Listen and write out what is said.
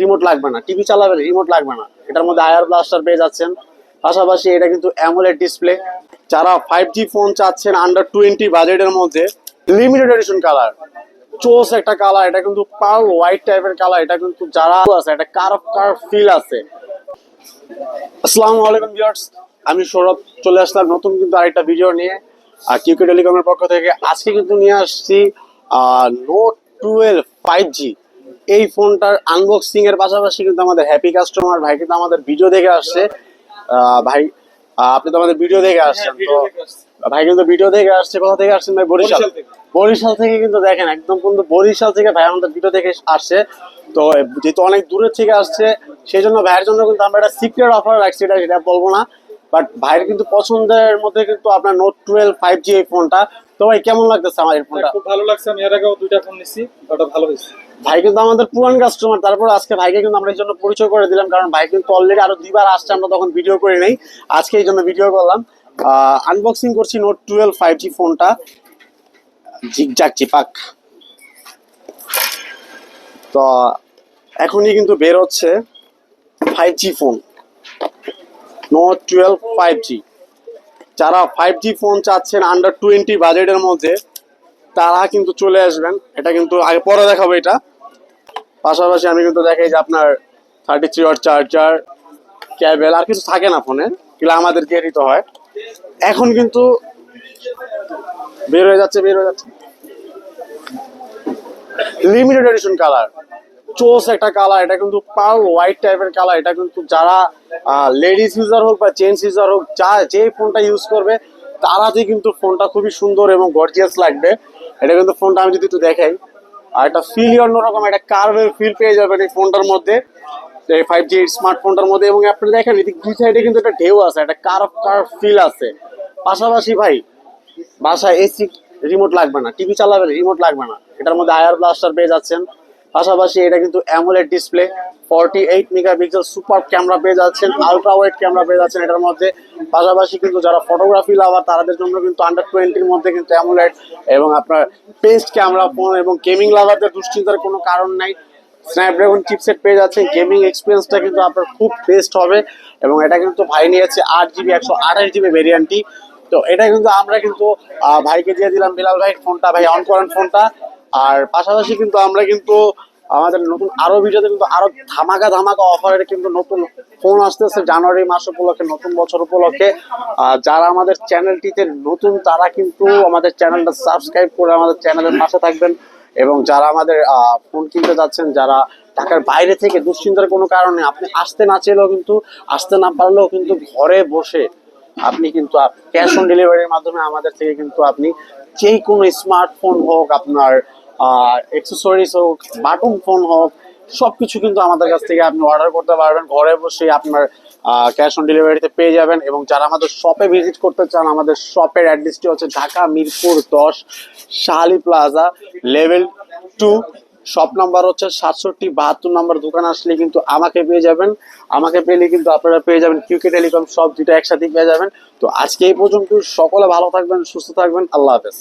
Remote লাগবে না TV চালাবেন রিমোট লাগবে না। এটার মধ্যে আয়ার ব্লাস্টার পেয়ে যাচ্ছেন। পাশাপাশি এটা কিন্তু অ্যামোলেড ডিসপ্লে যারা ফাইভ জি ফোন চাচ্ছেন আন্ডার টোয়েন্টি বাজেটের মধ্যে লিমিটেড এডিশন কালার চোস একটা কালার এটা কিন্তু পাল হোয়াইট টাইপের কালার এটা কিন্তু যারা আছে এটা কার কার ফিল আছে। আসসালামু আলাইকুম ভিউয়ার্স আমি সৌরভ, চলে আসলাম নতুন কিন্তু আরেকটা ভিডিও নিয়ে। আর কিউকে টেলিকমের পক্ষ থেকে আজকে কিন্তু নিয়ে আসছি নোট টুয়েলভ ফাইভ জি এই ফোনটার আনবক্সিং এর পাশাপাশি কিন্তু আমাদের হ্যাপি কাস্টমার ভাই কিন্তু আমাদের ভিডিও দেখে আসছে। ভাই আপনি তো আমাদের ভিডিও দেখে আসছেন তো ভাই কিন্তু ভিডিও দেখে আসছে কোথা থেকে আসছেন ভাই? বরিশাল। বরিশাল থেকে। বরিশাল থেকে কিন্তু দেখেন একদম কিন্তু বরিশাল থেকে ভাই আমাদের ভিডিও দেখে আসছে। তো যেহেতু অনেক দূরের থেকে আসছে সেই জন্য ভাইয়ের জন্য কিন্তু আমরা একটা সিক্রেট অফার রাখছি এটা সেটা বলব না। বাট ভাইয়ের কিন্তু পছন্দের মধ্যে কিন্তু আপনার নোট টুয়েলভ ফাইভ জি এই ফোনটা। তো ভাই কেমন লাগতেছে আমার এই ফোনটা? খুব ভালো লাগছে। আমি এর আগেও দুইটা ফোন নিছি ওটা ভালো হয়েছে। ভাই কিন্তু আমাদের পুরান কাস্টমার তারপর আজকে ভাইকে কিন্তু আমরা এই জন্য পরিচয় করে দিলাম কারণ ভাই কিন্তু অলরেডি আরও দুইবার আসছে আমরা তখন ভিডিও করে নেই। আজকে এই জন্য ভিডিও করলাম। আনবক্সিং করছি নোট টুয়েলভ ফাইভ জি ফোনটা। ঝিকঝাক চিপাক তো এখনই কিন্তু বের হচ্ছে five G phone Note twelve five G যারা ফাইভ জি ফোন চাচ্ছেন আন্ডার টোয়েন্টি বাজেটের মধ্যে, তারা কিন্তু চলে আসবেন। এটা কিন্তু আগে পরে দেখাবো এটা। পাশাপাশি আমি কিন্তু দেখাই যে আপনার thirty three watt charger cable আর কিছু থাকে না ফোনে এগুলো আমাদের দিয়ে দিতে হয়। এখন কিন্তু বের হয়ে যাচ্ছে, বের হয়ে যাচ্ছে। লিমিটেড এডিশন কালার চোস একটা কালার এটা কিন্তু পাল হোয়াইট টাইপের কালার এটা কিন্তু যারা লেডিস ইউজার হোক বা জেন্টস ইউজার হোক, যা যে ফোনটা ইউজ করবে তারাতে কিন্তু ফোনটা খুবই সুন্দর এবং গর্জিয়াস লাগবে। এটা কিন্তু ফোনটা আমি যদি একটু দেখাই, আর একটা ফিল অন্যরকম একটা কার্ভের ফিল পেয়ে যাবেন এই ফোনটার মধ্যে, এই ফাইভ জি স্মার্টফোনটার মধ্যে, এবং আপনি দেখেন, এদিক দুই সাইডে কিন্তু একটা ঢেউ আছে, একটা কার্ভ কার্ভ ফিল আছে। পাশাপাশি ভাই, বাসায় এসি রিমোট লাগবে না টিভি চালাবেন রিমোট লাগবে না। এটার মধ্যে আয়ার ব্লাস্টার পেয়ে যাচ্ছেন। পাশাপাশি এটা কিন্তু AMOLED display forty eight megapixel super camera পেয়ে যাচ্ছেন আলট্রা ওয়াইড ক্যামেরা পেয়ে যাচ্ছেন এটার মধ্যে। পাশাপাশি কিন্তু যারা ফটোগ্রাফি লাভার তাদের জন্য কিন্তু আন্ডার টোয়েন্টির মধ্যে কিন্তু অ্যামোলেড এবং আপনার পেস্ট ক্যামেরা ফোন এবং গেমিং লাভারদের দুশ্চিন্তার কোনো কারণ নাই। স্ন্যাপড্রাগন চিপসেট পেয়ে যাচ্ছেন গেমিং এক্সপিরিয়েন্সটা কিন্তু আপনার খুব বেস্ট হবে এবং এটা কিন্তু ভাই নিয়েছে আট জিবি একশো আঠাশ জিবি ভেরিয়েন্টটি তো এটা কিন্তু আমরা কিন্তু ভাইকে দিয়ে দিলাম, বিলাল ভাই ফোনটা ভাই অন করেন ফোনটা আর পাশাপাশি কিন্তু আমরা কিন্তু আমাদের নতুন আরও ভিডিওতে কিন্তু আরও ধামাকা ধামাকা অফারের কিন্তু নতুন ফোন আসতেছে জানুয়ারি মাস উপলক্ষে, নতুন বছর উপলক্ষে। যারা আমাদের চ্যানেলটিতে নতুন, তারা কিন্তু আমাদের চ্যানেলটা সাবস্ক্রাইব করে আমাদের চ্যানেলের পাশে থাকবেন। এবং যারা আমাদের ফোন কিনতে যাচ্ছেন, যারা ঢাকার বাইরে থেকে দুশ্চিন্তার কোনো কারণে আপনি আসতে না চাইলেও কিন্তু, আসতে না পারলেও কিন্তু ঘরে বসে আপনি কিন্তু ক্যাশ অন ডেলিভারির মাধ্যমে আমাদের থেকে কিন্তু আপনি যে কোনো স্মার্টফোন হোক আপনার অ্যাক্সেসরিজ হোক বাটন ফোন হোক সব কিছু কিন্তু আমাদের কাছ থেকে আপনি অর্ডার করতে পারবেন। ঘরে বসে আপনার ক্যাশ অন ডেলিভারিতে পেয়ে যাবেন এবং যারা আমাদের শপে ভিজিট করতে চান, আমাদের শপের অ্যাড্রেসটি হচ্ছে ঢাকা মিরপুর দশ Shahali plaza level two shop number হচ্ছে সাতষট্টি বাহাত্তর নাম্বার দোকান আসলে কিন্তু আমাকে পেয়ে যাবেন। আমাকে পেলে কিন্তু আপনারা পেয়ে যাবেন কিউকে টেলিকম সব দুটো একসাথে পেয়ে যাবেন। তো আজকে এই পর্যন্ত সকলে ভালো থাকবেন, সুস্থ থাকবেন। আল্লাহ হাফেজ।